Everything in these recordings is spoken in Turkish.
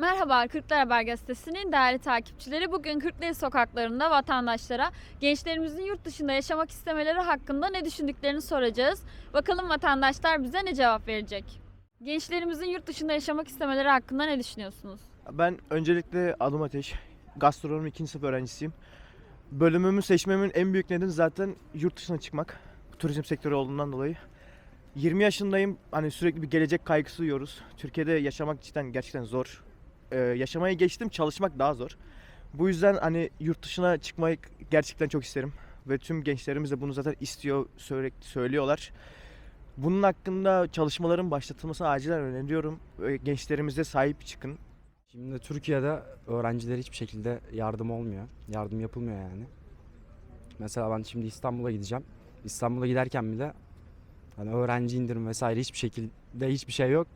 Merhaba Kırklar Haber Gazetesi'nin değerli takipçileri. Bugün Kırklareli sokaklarında vatandaşlara gençlerimizin yurt dışında yaşamak istemeleri hakkında ne düşündüklerini soracağız. Bakalım vatandaşlar bize ne cevap verecek? Gençlerimizin yurt dışında yaşamak istemeleri hakkında ne düşünüyorsunuz? Ben öncelikle adım Ateş. Gastronomi ikinci sınıf öğrencisiyim. Bölümümü seçmemin en büyük nedeni zaten yurt dışına çıkmak. Turizm sektörü olduğundan dolayı. 20 yaşındayım. Hani sürekli bir gelecek kaygısı duyuyoruz. Türkiye'de yaşamak cidden gerçekten zor. Ee, yaşamayı geçtim, çalışmak daha zor. Bu yüzden hani yurt dışına çıkmayı gerçekten çok isterim. Ve tüm gençlerimiz de bunu zaten istiyor, sürekli söylüyorlar. Bunun hakkında çalışmaların başlatılmasını acilen öneriyorum. Gençlerimize sahip çıkın. Şimdi Türkiye'de öğrencilere hiçbir şekilde yardım olmuyor. Yardım yapılmıyor yani. Mesela ben şimdi İstanbul'a gideceğim. İstanbul'a giderken bile hani öğrenci indirim vesaire hiçbir şekilde hiçbir şey yok.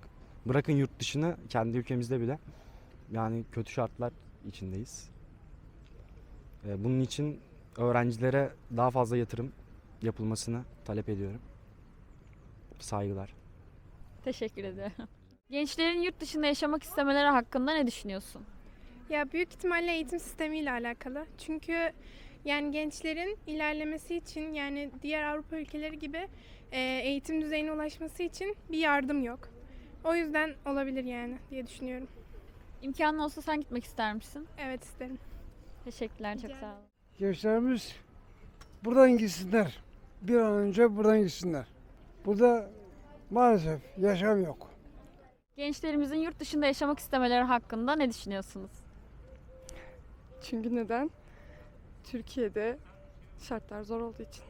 Bırakın yurt dışını kendi ülkemizde bile yani kötü şartlar içindeyiz. Ee, Bunun için öğrencilere daha fazla yatırım yapılmasını talep ediyorum. Saygılar. Teşekkür ederim. Gençlerin yurt dışında yaşamak istemeleri hakkında ne düşünüyorsun? Ya büyük ihtimalle eğitim sistemiyle alakalı. Çünkü yani gençlerin ilerlemesi için yani diğer Avrupa ülkeleri gibi e, eğitim düzeyine ulaşması için bir yardım yok. O yüzden olabilir yani diye düşünüyorum. İmkanın olsa sen gitmek ister misin? Evet isterim. Teşekkürler, çok sağ olun. Gençlerimiz buradan gitsinler. Bir an önce buradan gitsinler. Burada maalesef yaşam yok. Gençlerimizin yurt dışında yaşamak istemeleri hakkında ne düşünüyorsunuz? Çünkü neden? Türkiye'de şartlar zor olduğu için.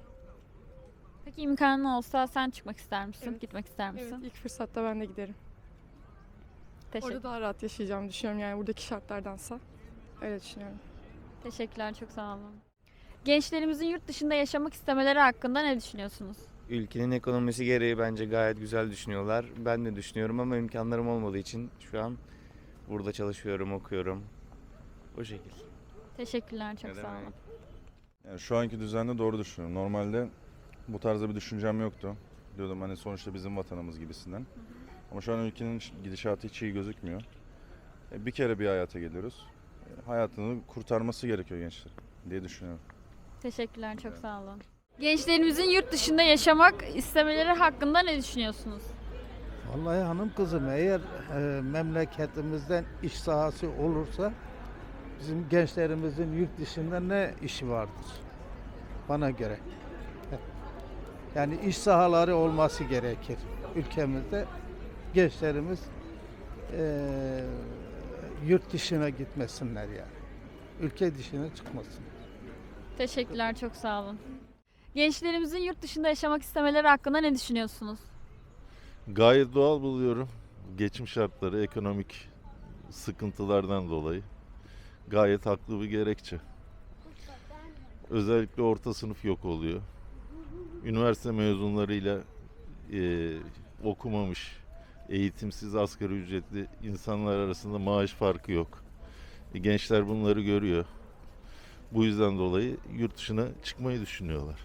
Peki imkanın olsa sen çıkmak ister misin? Evet. Gitmek ister misin? Evet, ilk fırsatta ben de giderim. Teşekkür. Orada daha rahat yaşayacağımı düşünüyorum yani buradaki şartlardansa. Öyle düşünüyorum. Teşekkürler, çok sağ olun. Gençlerimizin yurt dışında yaşamak istemeleri hakkında ne düşünüyorsunuz? Ülkenin ekonomisi gereği bence gayet güzel düşünüyorlar. Ben de düşünüyorum ama imkanlarım olmadığı için şu an burada çalışıyorum, okuyorum. O şekil. Teşekkürler, çok Ne sağ olun. Yani şu anki düzende doğru düşünüyorum. Normalde bu tarzda bir düşüncem yoktu. Diyordum hani sonuçta bizim vatanımız gibisinden. Ama şu an ülkenin gidişatı hiç iyi gözükmüyor. E, Bir kere bir hayata geliyoruz. E, Hayatını kurtarması gerekiyor gençler diye düşünüyorum. Teşekkürler, çok sağ olun. Gençlerimizin yurt dışında yaşamak istemeleri hakkında ne düşünüyorsunuz? Vallahi hanım kızım eğer e, memleketimizden iş sahası olursa bizim gençlerimizin yurt dışında ne işi vardır? Bana göre. Yani iş sahaları olması gerekir ülkemizde. Gençlerimiz e, yurt dışına gitmesinler yani. Ülke dışına çıkmasın. Teşekkürler, çok sağ olun. Gençlerimizin yurt dışında yaşamak istemeleri hakkında ne düşünüyorsunuz? Gayet doğal buluyorum. Geçim şartları, ekonomik sıkıntılardan dolayı gayet haklı bir gerekçe. Özellikle orta sınıf yok oluyor. Üniversite mezunlarıyla e, okumamış, eğitimsiz asgari ücretli insanlar arasında maaş farkı yok. E, gençler bunları görüyor. Bu yüzden dolayı yurt dışına çıkmayı düşünüyorlar.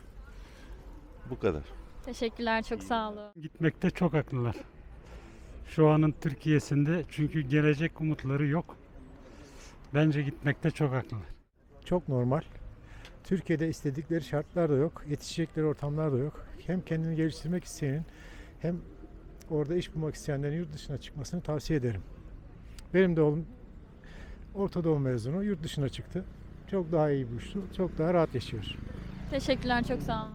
Bu kadar. Teşekkürler, çok sağ olun. Gitmekte çok haklılar. Şu anın Türkiye'sinde çünkü gelecek umutları yok. Bence gitmekte çok haklılar. Çok normal. Türkiye'de istedikleri şartlar da yok. Yetişecekleri ortamlar da yok. Hem kendini geliştirmek isteyenin hem orada iş bulmak isteyenlerin yurt dışına çıkmasını tavsiye ederim. Benim de oğlum Orta Doğu mezunu yurt dışına çıktı. Çok daha iyi buluştu. Çok daha rahat yaşıyor. Teşekkürler, çok sağ olun.